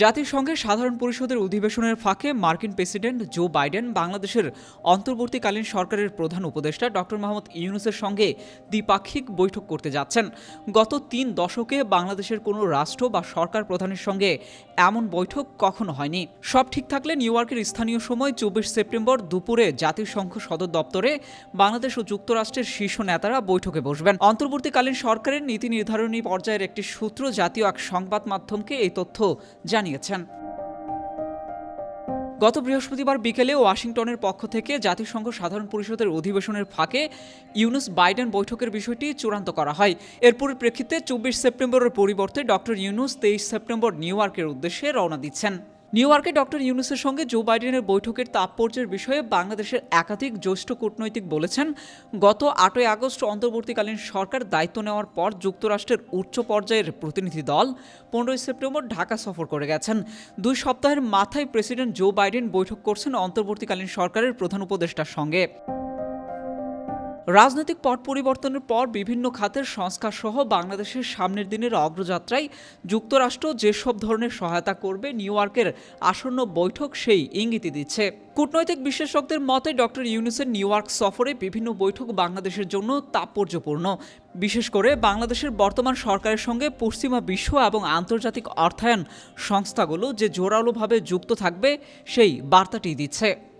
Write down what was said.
জাতিসংঘের সাধারণ পরিষদের অধিবেশনের ফাঁকে মার্কিন প্রেসিডেন্ট জো বাইডেন বাংলাদেশের অন্তর্বর্তীকালীন সরকারের প্রধান উপদেষ্টা ডক্টর মোহাম্মদ ইউনুসের সঙ্গে দ্বিপাক্ষিক বৈঠক করতে যাচ্ছেন। গত তিন দশকে বাংলাদেশের কোনো রাষ্ট্র বা সরকার প্রধানের সঙ্গে এমন বৈঠক কখনো হয়নি। সব ঠিক থাকলে নিউ ইয়র্কের স্থানীয় সময় চব্বিশ সেপ্টেম্বর দুপুরে জাতিসংঘ সদর দপ্তরে বাংলাদেশ ও যুক্তরাষ্ট্রের শীর্ষ নেতারা বৈঠকে বসবেন। অন্তর্বর্তীকালীন সরকারের নীতি নির্ধারণী পর্যায়ের একটি সূত্র জাতীয় এক সংবাদ মাধ্যমকে এই তথ্য জানিয়েছেন। গত বৃহস্পতিবার বিকেলে ওয়াশিংটনের পক্ষ থেকে জাতিসংঘ সাধারণ পরিষদের অধিবেশনের ফাঁকে ইউনুস বাইডেন বৈঠকের বিষয়টি চূড়ান্ত করা হয়। এর পরিপ্রেক্ষিতে চব্বিশ সেপ্টেম্বরের পরিবর্তে ডক্টর ইউনুস তেইশ সেপ্টেম্বর নিউ ইয়র্কের উদ্দেশ্যে রওনা দিচ্ছেন। নিউ ইয়র্কে ডক্টর ইউনুসের সঙ্গে জো বাইডেনের বৈঠকের তাৎপর্যের বিষয়ে বাংলাদেশের একাধিক জ্যেষ্ঠ কূটনৈতিক বলেছেন। গত আটই আগস্ট অন্তর্বর্তীকালীন সরকার দায়িত্ব নেওয়ার পর যুক্তরাষ্ট্রের উচ্চ পর্যায়ের প্রতিনিধি দল পনেরোই সেপ্টেম্বর ঢাকা সফর করে গেছেন। দুই সপ্তাহের মাথায় প্রেসিডেন্ট জো বাইডেন বৈঠক করছেন অন্তর্বর্তীকালীন সরকারের প্রধান উপদেষ্টার সঙ্গে। রাজনৈতিক পট পরিবর্তনের পর বিভিন্ন খাতের সংস্কার সহ বাংলাদেশের সামনের দিনের অগ্রযাত্রায় যুক্তরাষ্ট্র যেসব ধরনের সহায়তা করবে নিউ ইয়র্কের আসন্ন বৈঠক সেই ইঙ্গিতই দিচ্ছে। কূটনৈতিক বিশেষজ্ঞদের মতে, ডক্টর ইউনুসের নিউ ইয়র্ক সফরে বিভিন্ন বৈঠক বাংলাদেশের জন্য তাৎপর্যপূর্ণ। বিশেষ করে বাংলাদেশের বর্তমান সরকারের সঙ্গে পশ্চিমা বিশ্ব এবং আন্তর্জাতিক অর্থায়ন সংস্থাগুলো যে জোরালোভাবে যুক্ত থাকবে, সেই বার্তাটি দিচ্ছে।